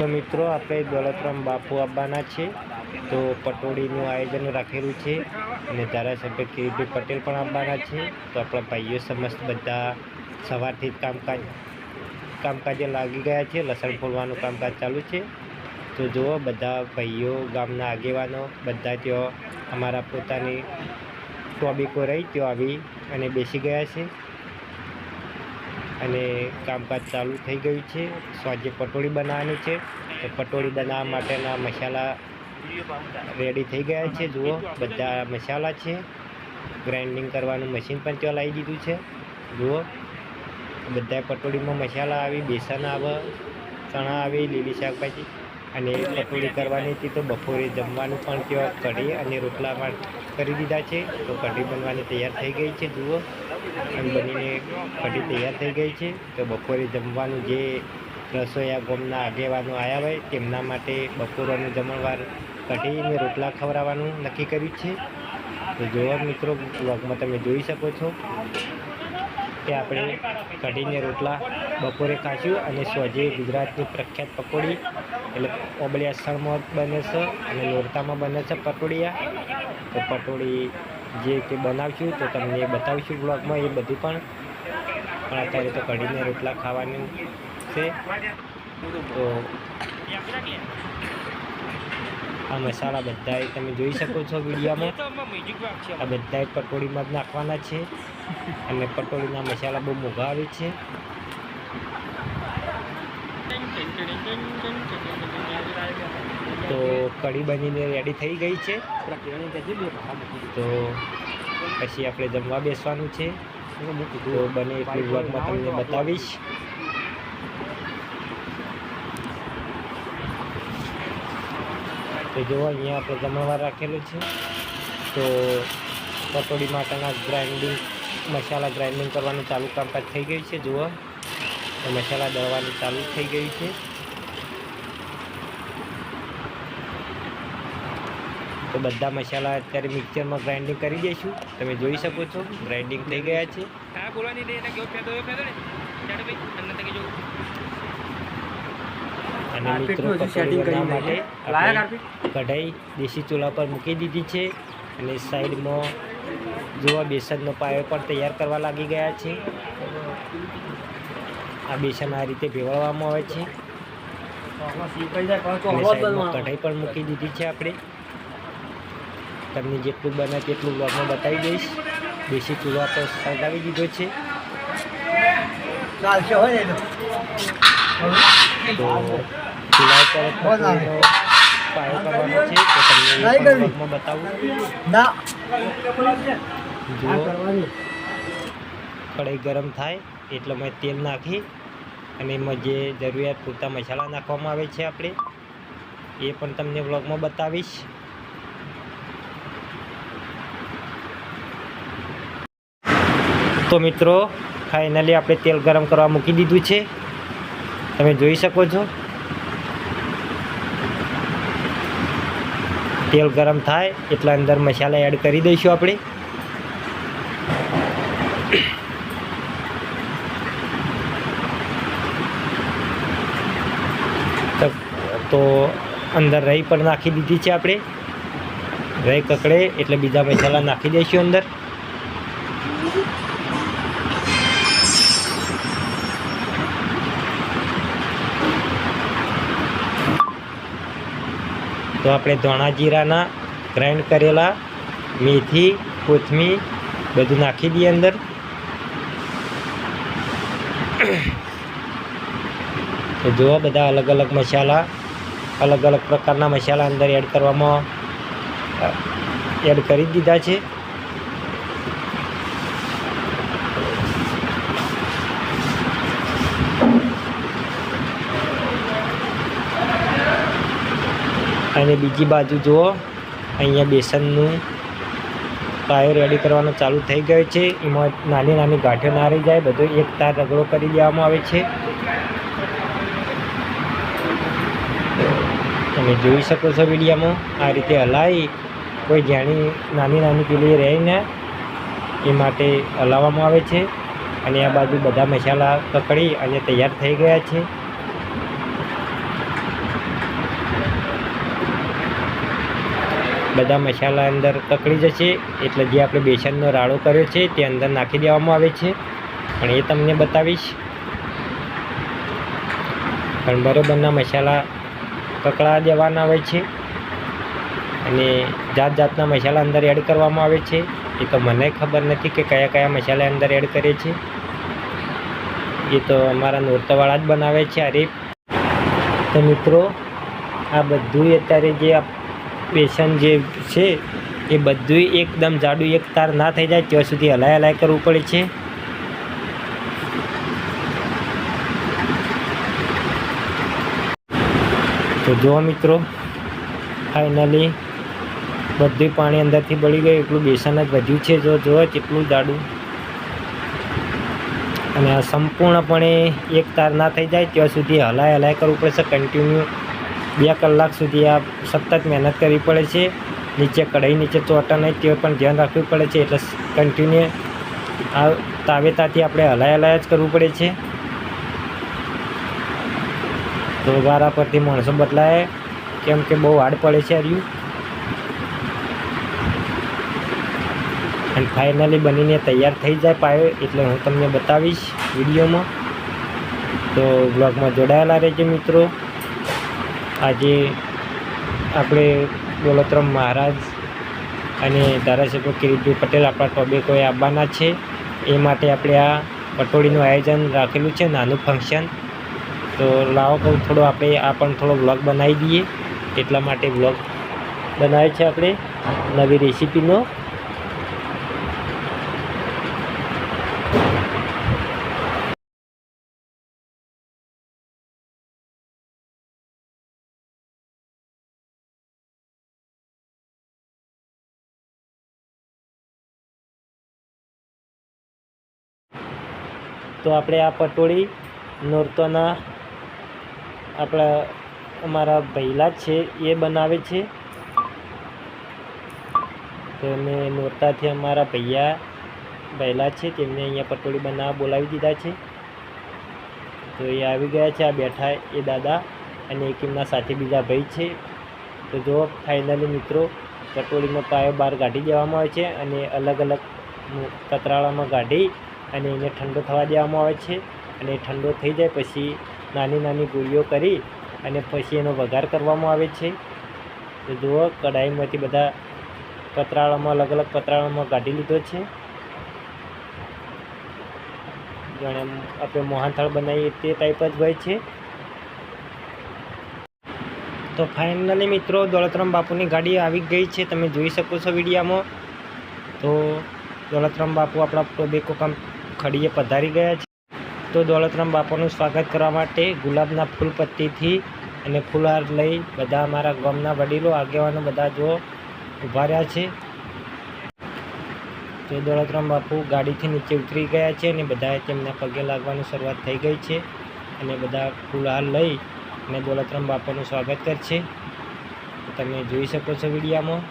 તો મિત્રો, આપણે દોલતરામ બાપુ આવવાના છે તો પટોળીનું આયોજન રાખેલું છે અને ધારાસભ્ય કિરીટભાઈ પટેલ પણ આવવાના છે. તો આપણા ભાઈઓ સમસ્ત બધા સવારથી જ કામકાજ, કામકાજે લાગી ગયા છે. લસણ ફોલવાનું કામકાજ ચાલુ છે. તો જુઓ, બધા ભાઈઓ, ગામના આગેવાનો, બધા ત્યાં અમારા પોતાની ટોબીકો રહી ત્યાં આવી અને બેસી ગયા છે. અને કામકાજ ચાલુ થઈ ગયું છે. સાંજે પટોળી બનાવવાની છે. તો પટોળી બનાવવા માટેના મસાલા રેડી થઈ ગયા છે. જુઓ, બધા મસાલા છે. ગ્રાઇન્ડિંગ કરવાનું મશીન પણ ત્યાં લાવી દીધું છે. જુઓ, બધા પટોળીમાં મસાલા આવી, બેસન આવે, ચણા આવે, લીલી શાકભાજી અને પટોળી કરવાની હતી તો બપોરે જમવાનું પણ ત્યાં કઢી અને રોટલા પણ કરી દીધા છે. તો કઢી બનવાની તૈયાર થઈ ગઈ છે. જુઓ અને બનીને કઢી તૈયાર થઈ ગઈ છે. તો બપોરે જમવાનું જે રસોયા ગોમના આગેવાનો આવ્યા હોય, તેમના માટે બપોરનું જમણવાર કઢીને રોટલા ખવડાવવાનું નક્કી કર્યું છે. તો જોવા મિત્રો બ્લોગમાં તમે જોઈ શકો છો કે આપણે કઢીને રોટલા બપોરે ખાશું અને સોજે ગુજરાતની પ્રખ્યાત પકોડી, એટલે ઓબળિયા સણમાં બને છે અને લોરતામાં બને છે પટોળિયા તો પટોળી જે તે બનાવશું તો તમને બતાવીશું બ્લોગમાં એ બધું પણ. પણ અત્યારે તો કઢીને રોટલા ખાવાનું છે. તો આ મસાલા બધાએ તમે જોઈ શકો છો વિડીયોમાં. આ બધાએ પટોળીમાં જ નાખવાના છે. અને પટોળીના મસાલા બહુ મોંઘા આવે છે. તો કઢી બનીને રેડી થઈ ગઈ છે. તો પછી આપણે જમવા બેસવાનું છે. તો બને એટલી વર્ગમાં તમને બતાવીશ. તો જુઓ અહીંયા આપણે જમણવાર રાખેલું છે. તો પકોડી માટેના ગ્રાઇન્ડિંગ મસાલા ગ્રાઇન્ડિંગ કરવાનું ચાલુ કામકાજ થઈ ગયું છે. જુઓ. મસાલા દળવાનું ચાલુ થઈ ગયું છે. તો બધા મસાલા અત્યારે મિક્સરમાં ગ્રાઇન્ડિંગ કરી દઈશું. તમે જોઈ શકો છો ગ્રાઇન્ડિંગ થઈ ગયા છે. અને મિત્રો પકોડી માટે કઢાઈ દેશી ચૂલા પર મૂકી દીધી છે. અને સાઈડમાં જોવા બેસનનો પાયો પણ તૈયાર કરવા લાગી ગયા છે. આ બેસન આ રીતે ભેળવવામાં આવે છે. કઢાઈ પણ મૂકી દીધી છે આપણે. તમને જેટલું બને તેટલું બ્લોગમાં બતાવી દઈશ. દેશી ચૂલા તો સળગાવી દીધો છે. બ્લોગમાં કઢાઈ ગરમ થાય એટલે મેં તેલ નાખી અને એમાં જે જરૂરિયાત પૂરતા મસાલા નાખવામાં આવે છે આપણે એ પણ તમને વ્લોગમાં બતાવીશ. તો મિત્રો ફાઇનલી આપણે તેલ ગરમ કરવા મૂકી દીધું છે. તમે જોઈ શકો છો. તેલ ગરમ થાય, એટલા અંદર મસાલા એડ કરી દઈશું આપણે. તો- અંદર રહી પણ નાખી દીધી છે આપણે. રહી કકડે, એટલે બીજા મસાલા નાખી દઈશું અંદર. તો આપણે ધોણા જીરાના ગ્રાઇન્ડ કરેલા મેથી, કોથમીર બધું નાખી દઈએ અંદર. તો જુઓ બધા અલગ અલગ મસાલા, અલગ અલગ પ્રકારના મસાલા અંદર એડ કરવામાં એડ કરી દીધા છે. અને બીજી બાજુ જુઓ. અહીંયા બેસનનું પાયો રેડી કરવાનો ચાલુ થઈ ગયો છે. એમાં નાની નાની ગાંઠો ના રહી જાય. બધો એક તાર રગડો કરી દેવામાં આવે છે. તમે જોઈ શકો છો વિડીયામાં આ રીતે હલાવી કોઈ જાણી નાની નાની પેલી રહે ને એ માટે હલાવવામાં આવે છે. અને આ બાજુ બધા મસાલા કકડી અને તૈયાર થઈ ગયા છે. બધા મસાલા અંદર કકડી જશે, એટલે જે આપણે બેસનનો રાળો કર્યો છે તે અંદર નાખી દેવામાં આવે છે. પણ એ તમને બતાવીશ. પણ બરોબરના મસાલા કકડા દેવાના હોય છે. અને જાત જાતના મસાલા અંદર એડ કરવામાં આવે છે. એ તો મને ખબર નથી કે કયા કયા મસાલા અંદર એડ કરે છે. એ તો અમારા નોરતાવાળા જ બનાવે છે અરે તો મિત્રો, આ બધું અત્યારે જે બેસન જે છે, એ બધું એકદમ જાડું એક તાર ના થઈ જાય, ત્યાં સુધી હલાય હલાય કરવું પડે છે. તો જુઓ મિત્રો ફાઇનલી બધું પાણી અંદરથી બળી ગયું, એટલું બેસન જ વધ્યું છે. જો જુઓ કેટલું જાડું. અને સંપૂર્ણપણે એક તાર ના થઈ જાય, ત્યાં સુધી હલાય હલાય કરવું પડશે કન્ટિન્યુ બે કલાક સુધી આ સતત મહેનત કરવી પડે છે. નીચે કઢાઈ, નીચે ચોટા નહીં, તે પણ ધ્યાન રાખવું પડે છે. એટલે કન્ટિન્યુ આ તાવેતાથી આપણે હલાય હલાય જ કરવું પડે છે. તો વારા પરથી માણસો બદલાય. કેમ કે બહુ હાર્ડ પડે છે હર્યું. અને ફાઇનલી બનીને તૈયાર થઈ જાય પાયો, એટલે હું તમને બતાવીશ વિડીયોમાં. તો બ્લોગમાં જોડાયેલા રહેજો મિત્રો. આજે આપણે દોલતરામ મહારાજ અને ધારાસભ્ય કિરીટભાઈ પટેલ આપણા ટોબેકોએ આવવાના છે. એ માટે આપણે આ પટોળીનું આયોજન રાખેલું છે, નાનું ફંક્શન તો લાવો કહું થોડો આપણે આ પણ થોડો બ્લોગ બનાવી દઈએ. એટલા માટે બ્લોગ બનાવે છે આપણે. નવી રેસીપીનો તો આપણે આ પટોળી નોરતોના આપણા અમારા ભૈલા છે, એ બનાવે છે. તો અમે નોરતાથી અમારા ભૈયા ભૈલા છે, તેમને અહીંયા પટોળી બનાવવા બોલાવી દીધા છે. તો એ આવી ગયા છે, આ બેઠા એ દાદા અને એક એમના સાથે બીજા ભાઈ છે. તો જો ફાઇનલી મિત્રો પટોળીનો પાયો બહાર કાઢી દેવામાં આવે છે અને અલગ અલગ કતરાળામાં કાઢી અને એને ઠંડો થવા દેવામાં આવે છે. અને ઠંડો થઈ જાય પછી નાની નાની ગોળીઓ કરી અને પછી એનો વઘાર કરવામાં આવે છે. તો જુઓ, કઢાઈમાંથી બધા પતરાળામાં, અલગ અલગ પતરાળામાં કાઢી લીધો છે. જાણે આપણે મોહનથાળ બનાવીએ તે ટાઈપ જ હોય છે. તો ફાઇનલી મિત્રો, દોલતરામ બાપુની ગાડી આવી ગઈ છે. તમે જોઈ શકો છો વિડીયામાં. તો દોલતરામ બાપુ આપણા ટોબેકો કામ ખડીએ પધારી ગયા છે. તો દોલતરામ બાપાનું સ્વાગત કરવા માટે ગુલાબના ફૂલ પત્તીથી અને ફૂલહાર લઈ બધા અમારા ગામના વડીલો, આગેવાનો બધા જો ઊભા રહ્યા છે. તો દોલતરામ બાપુ ગાડીથી નીચે ઉતરી ગયા છે અને બધાએ તેમના પગે લાગવાની શરૂઆત થઈ ગઈ છે અને બધા ફૂલહાર લઈ અને દોલતરામ બાપાનું સ્વાગત કરશે. તમે જોઈ શકો છો વિડીયામાં.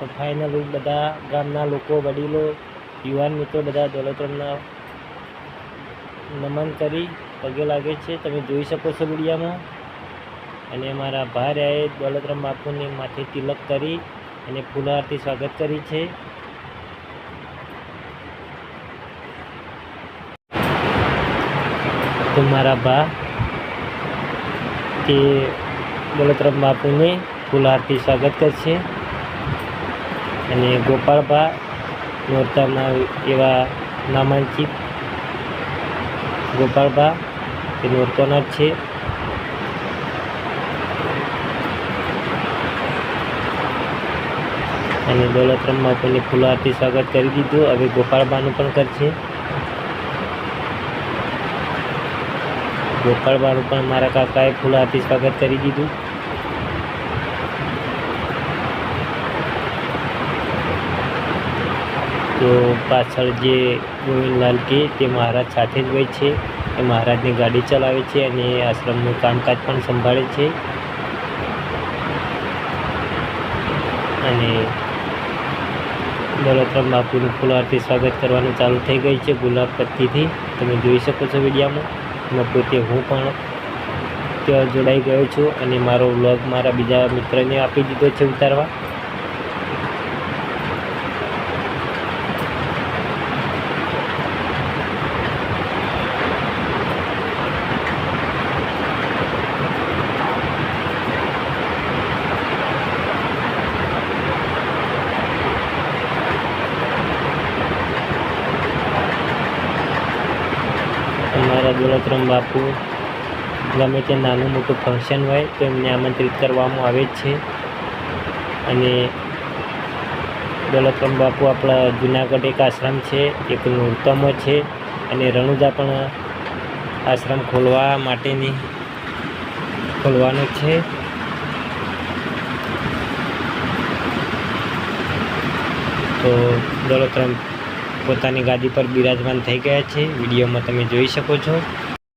તો ફાઇનલી બધા ગામના લોકો, વડીલો, યુવાન મિત્રો બધા દોલતરામના નમન કરી, પગે લાગે છે. તમે જોઈ શકો છો વિડીયામાં અને મારા ભાર્યાએ દોલતરામ બાપુને માથે તિલક કરી અને ફૂલહારથી સ્વાગત કરી છે. તો મારા બા તે દોલતરામ બાપુને ફૂલહારથી સ્વાગત કરશે. અને ગોપાળબા નોરતાના એવા નામાંકિત ગોપાળબા એ નોરતાના છે. અને દોલતરામ બાપુની ફૂલહારથી સ્વાગત કરી દીધું. હવે ગોપાળબાનું પણ કરશે. ગોપાળબાનું પણ મારા કાકાએ ફૂલહારથી સ્વાગત કરી દીધું. તો પાછળ જે ગોવિંદલાલ કે તે મહારાજ સાથે જ હોય છે. એ મહારાજની ગાડી ચલાવે છે અને આશ્રમનું કામકાજ પણ સંભાળે છે. અને દોલતરામ બાપુનું ફૂલહારથી સ્વાગત કરવાનું ચાલુ થઈ ગઈ છે ગુલાબ પત્તીથી તમે જોઈ શકો છો વિડીયામાં. એમાં પોતે હું પણ ત્યાં જોડાઈ ગયો છું અને મારો વ્લોગ મારા બીજા મિત્રને આપી દીધો છે ઉતારવા અમારા દોલતરામ બાપુ ગમે તે નાનું મોટું ફંક્શન હોય તો એમને આમંત્રિત કરવામાં આવે જ છે. અને દોલતરામ બાપુ આપણા જુનાગઢ એક આશ્રમ છે, એક નૂરતમો છે અને રણુજા પણ આશ્રમ ખોલવા માટેની ખોલવાનો છે. તો દોલતરામ પોતાની ગાદી પર બિરાજમાન થઈ ગયા છે. વિડીયોમાં તમે જોઈ શકો છો.